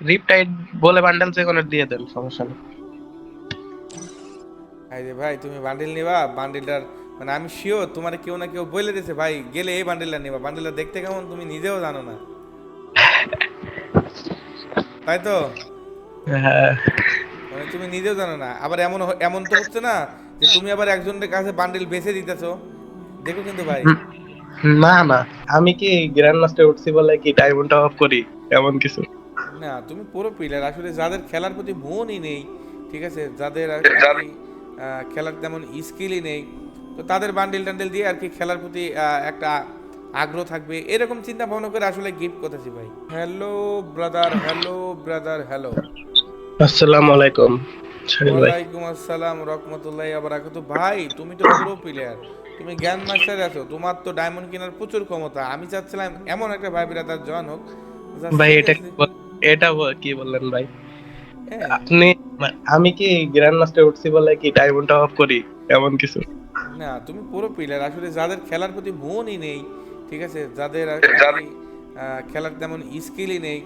রিপটাইড বলে বান্ডেল যে কোনো দিয়ে দেন সমস্যা নেই। ভাই তুমি বান্ডিল নিবা বান্ডিলটার মানে আমি শিওর তোমার কেউ না কেউ বলে দিয়েছে ভাই গেলে এই বান্ডিলটা নিবা। বান্ডিলটা দেখতে কেমন তুমি নিজেও জানো না। তাই তো? হ্যাঁ। মানে তুমি নিজেও জানো না। আবার এমন এমন তো হচ্ছে না যে তুমি আবার একজনের কাছে বান্ডিল বেছে দিতেছো। দেখো কিন্তু ভাই। না না। আমি কি গ্র্যান্ড মাস্টার উঠছি বলে কি ডায়মন্ডটা অফ করি? এমন কিছু। না তুমি পুরো প্লেয়ার আসলে যাদের খেলার প্রতি মনই নেই ঠিক আছে যাদের খেলার তেমন স্কিলই নেই তো তাদের বান্ডিল টান্ডিল দিয়ে আর কি খেলার প্রতি একটা আগ্রহ থাকবে এরকম চিন্তা ভাবনা করে আসলে গিফট করতেছি ভাই। Hello brother hello brother hello আসসালামু আলাইকুম ওয়ালাইকুম আসসালাম রহমতুল্লাহ আবরাকাতু ভাই তুমি তো পুরো প্লেয়ার তুমি জ্ঞান মাস্টার আছো তোমার তো ডায়মন্ড কেনার প্রচুর ক্ষমতা আমি চাচ্ছিলাম এমন একটা ভাই ব্রাদার জন হোক ভাই এটা কি বল- এটা কি বললেন ভাই? হ্যাঁ, আপনি আমি কি গ্র্যান্ড মাস্টার উঠছি বলে কি ডায়মন্ডটা অফ করি? এমন কিছু? না তুমি পুরো প্লেয়ার আসলে যাদের খেলার প্রতি মনই নেই ঠিক আছে যাদের খেলার তেমন স্কিলই নেই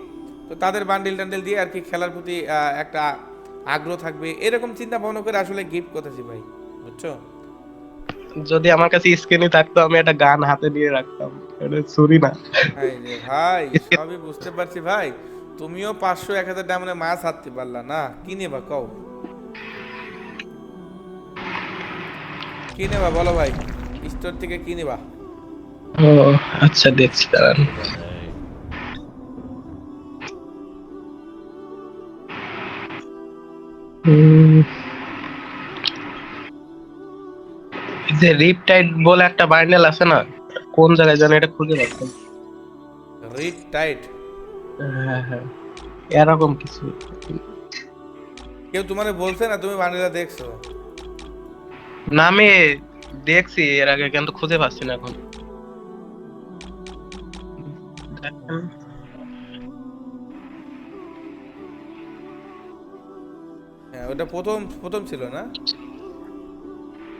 তো তাদের বান্ডিল টান্ডিল দিয়ে আর কি খেলার প্রতি একটা আগ্রহ থাকবে। এরকম চিন্তা ভাবনা করে আসলে গিফট করতেছি ভাই বুঝছ? যদি আমার কাছে স্ক্রিনই থাকতো আমি একটা গান হাতে নিয়ে রাখতাম। এটা ছুরি না। ভাই সবই বুঝতে পারছি ভাই। তুমিও পাঁচশো এক হাজার ডায়মন্ডে মাছ হারতে পারলা না? কি নেবা কও? কি নেবা বলো ভাই? স্টোর থেকে কি নেবা? ও আচ্ছা দেখছি দাঁড়ান। যে রিপটাইড বলে একটা বান্ডেল আছে না? কোন জায়গায় জানি এটা খুঁজে পাচ্ছি। না। হ্যাঁ হ্যাঁ। এরকম কিছু। কেউ তোমারে বলছে না তুমি দেখছ? না আমি দেখছি এর আগে কিন্তু খুঁজে পাচ্ছি না এখন। হ্যাঁ ওটা প্রথম প্রথম ছিল না?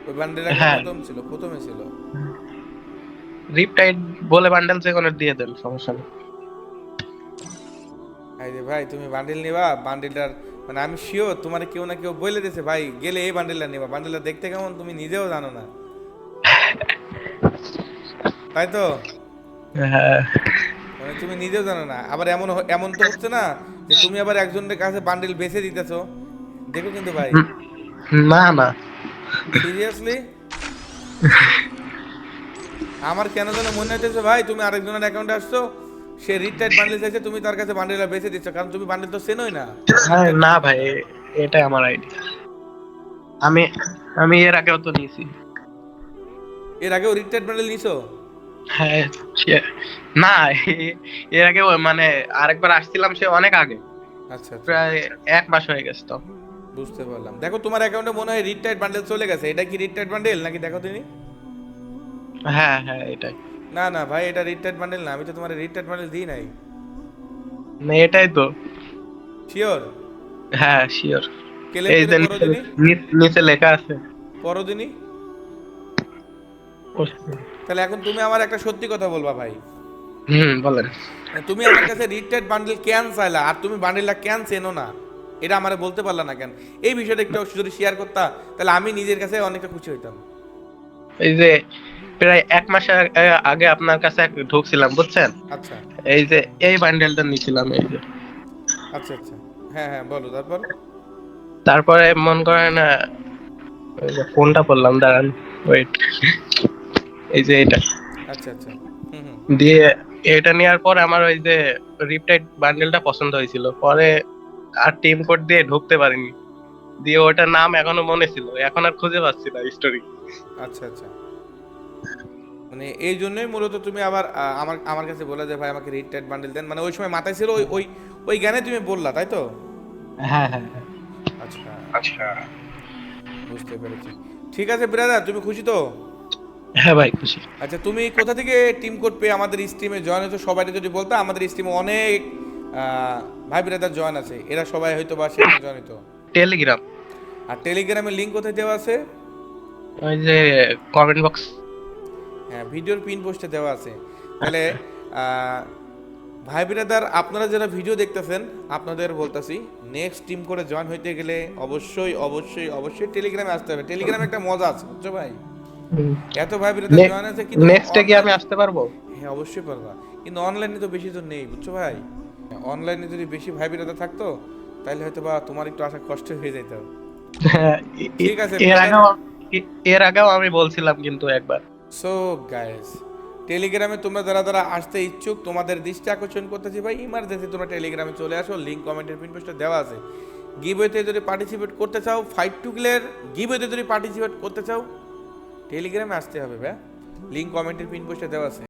ওই বান্ডিল হ্যাঁ। প্রথম ছিল প্রথমে ছিল। রিপটাইড বলে বান্ডেল যে কোনো দিয়ে দেন সমস্যা নেই। যে ভাই তুমি বান্ডিল নিবা? বান্ডিলটার মানে আমি শিওর তোমার কেউ না কেউ বলে দিয়েছে ভাই গেলে এই বান্ডিলটা নিবা। বান্ডিলটা দেখতে কেমন তুমি নিজেও জানো না। তাই তো? হ্যাঁ। মানে তুমি নিজেও জানো না। আবার এমন এমন তো হচ্ছে না যে তুমি আবার একজনের কাছে বান্ডিল বেছে দিতেছো। দেখো কিন্তু ভাই। না না। সিরিয়াসলি আমার কেন যেন মনে হচ্ছে ভাই তুমি আরেকজনের অ্যাকাউন্টে আসছো সে রিটায়ার্ড বান্ডিল চাইছে তুমি তার কাছে বান্ডিলটা বেছে দিচ্ছ কারণ তুমি বান্ডিল তো চেনোই না। হ্যাঁ না ভাই এটাই আমার আইডিয়া আমি আমি এর আগেও তো নিয়েছি। এর আগেও রিটায়ার্ড বান্ডিল নিছো? হ্যাঁ না এর আগে মানে আরেকবার আসছিলাম সে অনেক আগে। আচ্ছা আচ্ছা। প্রায় এক মাস হয়ে গেছে তো। বুঝতে পারলাম। দেখো তোমার অ্যাকাউন্টে মনে হয় রিটায়ার্ড বান্ডেল চলে গেছে। এটা কি রিটায়ার্ড বান্ডেল নাকি দেখো তুমি? হ্যাঁ হ্যাঁ এটাই। না না ভাই এটা রিটায়ার্ড বান্ডেল না আমি তো তোমার রিটায়ার্ড বান্ডেল দিই নাই। না এটাই তো। শিওর হ্যাঁ শিওর এই যে নিচে- লেখা আছে। পরো দিনই তাহলে এখন তুমি আমার একটা সত্যি কথা বলবা ভাই। হুম বলেন। তুমি আমার কাছে রিটায়ার্ড বান্ডেল কেন চাইলা আর তুমি বান্ডেলটা কেন চেনো না? এটা আমারে বলতে পারলা না কেন? এই বিষয়টা একটু যদি শেয়ার করতা তাহলে আমি নিজের কাছে অনেকটা খুশি হইতাম। এই যে প্রায় এক মাস আগে- আপনার কাছে ঢুকছিলাম বুঝছেন? আচ্ছা। এই যে এই বান্ডেলটা নিয়েছিলাম এই যে। আচ্ছা আচ্ছা। হ্যাঁ হ্যাঁ বলো তারপর? তারপরে মন ওই যে ফোনটা দাঁড়ান ওয়েট এই যে এটা। আচ্ছা আচ্ছা। দিয়ে এটা নেওয়ার পর আমার ওই যে রিপটাইড বান্ডেলটা পছন্দ হয়েছিল। পরে আর টিম কোড দিয়ে ঢুকতে পারিনি। দিয়ে ওটার নাম এখনও মনে ছিল। এখন আর খুঁজে পাচ্ছি না স্টোরি আচ্ছা আচ্ছা। মানে এই জন্যই মূলত তুমি আবার আমার আমার কাছে বলে যে ভাই আমাকে রিটায়ার্ড বান্ডেল দেন। মানে ওই সময় মাথায় ছিল ওই ওই ওই জ্ঞানে তুমি বললা তাই তো? হ্যাঁ হ্যাঁ হ্যাঁ। আচ্ছা। আচ্ছা। বুঝতে পেরেছি। ঠিক আছে ব্রাদার তুমি খুশি তো? হ্যাঁ ভাই খুশি। আচ্ছা তুমি কোথা থেকে টিম কোড পেয়ে আমাদের স্ট্রিমে জয়েন হয়েছো? সবাই যদি বলতো আমাদের স্ট্রিমে অনেক আহ, ভাই ব্রাদার জয়েন আছে। এরা সবাই হয়তো বা সেখানে জয়েন হতো টেলিগ্রাম আর টেলিগ্রামের লিঙ্ক কোথায় দেওয়া আছে? ওই যে কমেন্ট বক্স হ্যাঁ ভিডিওর পিন পোস্টে দেওয়া আছে। তাহলে ভাই বিরাদার আপনারা যারা ভিডিও দেখতেছেন আপনাদের বলতাছি নেক্সট টিম করে জয়েন হইতে গেলে অবশ্যই অবশ্যই অবশ্যই টেলিগ্রামে আসতে হবে। টেলিগ্রামে একটা মজা আছে বুঝছ ভাই? এত ভাই বিরাদার জয়েন আছে কিন্তু নেক্সটে কি আমি আসতে পারব? হ্যাঁ অবশ্যই পারবা। কিন্তু অনলাইনে তো বেশি তো নেই বুঝছ ভাই? অনলাইনে যদি বেশি ভাই বিরাদার থাকতো তাহলে হয়তো বা তোমার একটু আসা কষ্ট হয়ে যেত হ্যাঁ, ঠিক আছে, এর আগেও এর আগেও আমি বলছিলাম কিন্তু একবার। সো গাইস টেলিগ্রামে তোমরা যারা যারা আসতে ইচ্ছুক, তোমাদের দৃষ্টি আকর্ষণ করতেছি, ভাই ইমার্জেন্সি তোমরা টেলিগ্রামে চলে আসো লিঙ্ক কমেন্টের পিন পোস্টে দেওয়া আছে। গিভওয়েতে যদি পার্টিসিপেট করতে চাও ফাইট টু ক্লিয়ার গিভওয়েতে যদি পার্টিসিপেট করতে চাও টেলিগ্রামে আসতে হবে, ভাই। লিঙ্ক কমেন্টের পিন পোস্টে দেওয়া আছে।